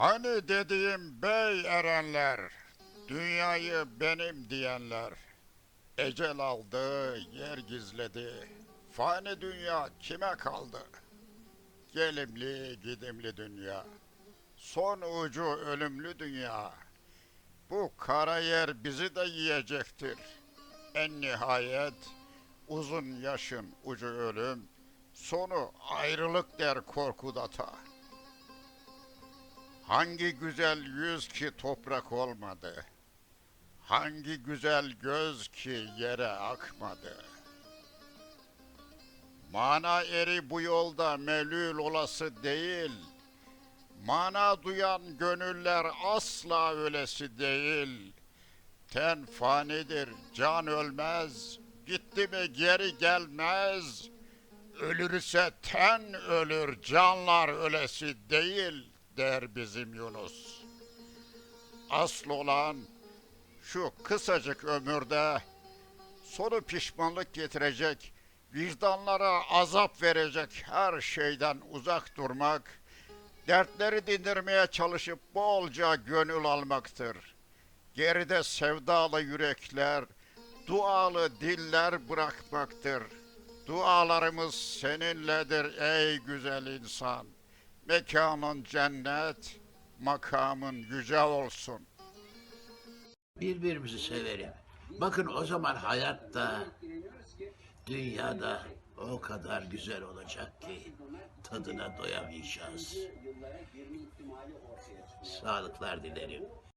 Hani dediğim bey erenler, dünyayı benim diyenler, ecel aldı, yer gizledi, fani dünya kime kaldı? Gelimli gidimli dünya, son ucu ölümlü dünya, bu kara yer bizi de yiyecektir. En nihayet uzun yaşın ucu ölüm, sonu ayrılık der korkudata. Hangi güzel yüz ki toprak olmadı? Hangi güzel göz ki yere akmadı? Mana eri bu yolda melül olası değil. Mana duyan gönüller asla ölesi değil. Ten fanidir, can ölmez. Gitti mi geri gelmez. Ölürse ten ölür, canlar ölesi değil der bizim Yunus. Asıl olan şu kısacık ömürde sonu pişmanlık getirecek, vicdanlara azap verecek her şeyden uzak durmak, dertleri dindirmeye çalışıp bolca gönül almaktır. Geride sevdalı yürekler, dualı diller bırakmaktır. Dualarımız seninledir ey güzel insan. Mekanın cennet, makamın yüce olsun. Birbirimizi sevelim. Bakın o zaman hayatta, dünyada o kadar güzel olacak ki tadına doyamayacağız. Sağlıklar dilerim.